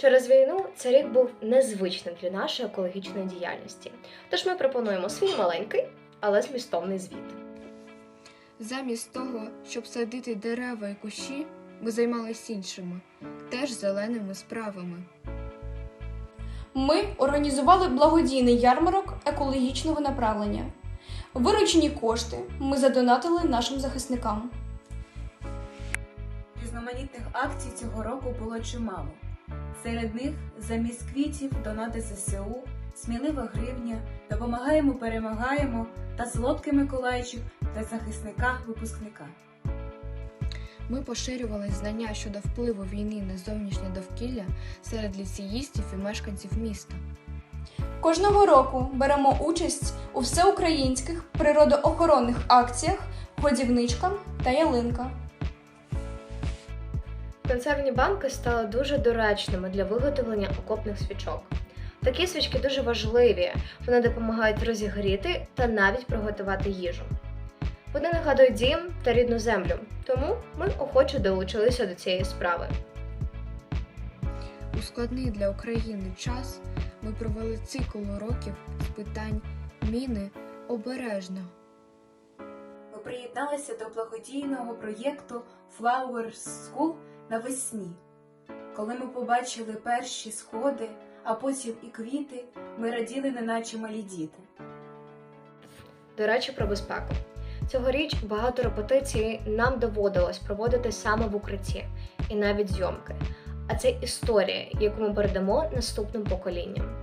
Через війну цей рік був незвичним для нашої екологічної діяльності. Тож ми пропонуємо свій маленький, але змістовний звіт. Замість того, щоб садити дерева і кущі, ми займалися іншими, теж зеленими справами. Ми організували благодійний ярмарок екологічного направлення. Виручені кошти ми задонатили нашим захисникам. Різноманітних акцій цього року було чимало. Серед них замість квітів донати ЗСУ, смілива гривня, допомагаємо, перемагаємо та солодкий Миколайчик для захисника-випускника. Ми поширювали знання щодо впливу війни на зовнішнє довкілля серед ліцеїстів і мешканців міста. Кожного року беремо участь у всеукраїнських природоохоронних акціях Годівничка та Ялинка. Консервні банки стали дуже доречними для виготовлення окопних свічок. Такі свічки дуже важливі, вони допомагають розігріти та навіть приготувати їжу. Вони нагадують дім та рідну землю, тому ми охоче долучилися до цієї справи. У складний для України час ми провели цикл уроків з питань міни обережно. Ми приєдналися до благодійного проєкту Flower School навесні. Коли ми побачили перші сходи, а потім і квіти, ми раділи, неначе малі діти. До речі, про безпеку. Цьогоріч багато репетицій нам доводилось проводити саме в укритті і навіть зйомки. А це історія, яку ми передамо наступним поколінням.